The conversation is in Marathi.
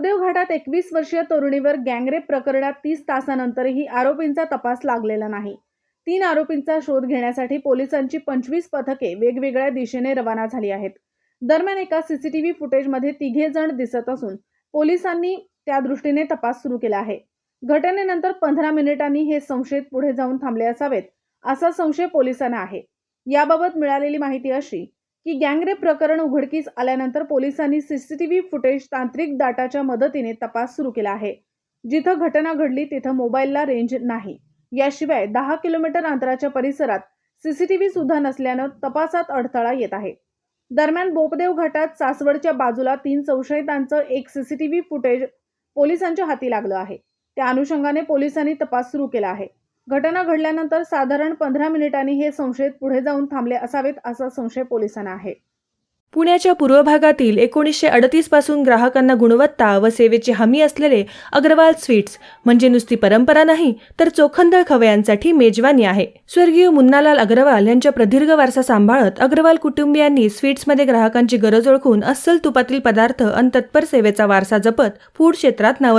घाटात एकवीस वर्षीय तरुणीवर गँगरेप प्रकरणात तीस तासानंतरही आरोपींचा तपास लागलेला नाही. तीन आरोपींचा शोध घेण्यासाठी पोलिसांची पंचवीस पथके वेगवेगळ्या दिशेने रवाना झाली आहेत. दरम्यान एका सीसीटीव्ही फुटेजमध्ये तिघे जण दिसत असून पोलिसांनी त्या दृष्टीने तपास सुरू केला आहे. घटनेनंतर पंधरा मिनिटांनी हे संशयित पुढे जाऊन थांबले असावेत असा संशय पोलिसांना आहे. याबाबत मिळालेली माहिती अशी की गँगरेप प्रकरण उघडकीस आल्यानंतर पोलिसांनी सीसीटीव्ही फुटेज तांत्रिक डाटाच्या मदतीने तपास सुरू केला आहे. जिथं घटना घडली तिथं मोबाईलला रेंज नाही. याशिवाय दहा किलोमीटर अंतराच्या परिसरात सीसीटीव्ही सुद्धा नसल्यानं तपासात अडथळा येत आहे. दरम्यान बोपदेव घाटात सासवडच्या बाजूला तीन संशयितांचं एक सीसीटीव्ही फुटेज पोलिसांच्या हाती लागलं आहे. त्या अनुषंगाने पोलिसांनी तपास सुरू केला आहे. घटना घडल्यानंतर साधारण पंधरा मिनिटांनी हे संशयित पुढे जाऊन थांबले असावेत असा संशय पोलिसांना आहे. पुण्याच्या पूर्व भागातील एकोणीसशे अडतीसपासून ग्राहकांना गुणवत्ता व सेवेची हमी असलेले अग्रवाल स्वीट्स म्हणजे नुसती परंपरा नाही तर चोखंदळ खवयांसाठी मेजवानी आहे. स्वर्गीय मुन्नालाल अग्रवाल यांच्या प्रदीर्घ वारसा सांभाळत अग्रवाल कुटुंबियांनी स्वीट्समध्ये ग्राहकांची गरज ओळखून अस्सल तुपातील पदार्थ आणि तत्पर सेवेचा वारसा जपत फूड क्षेत्रात नाव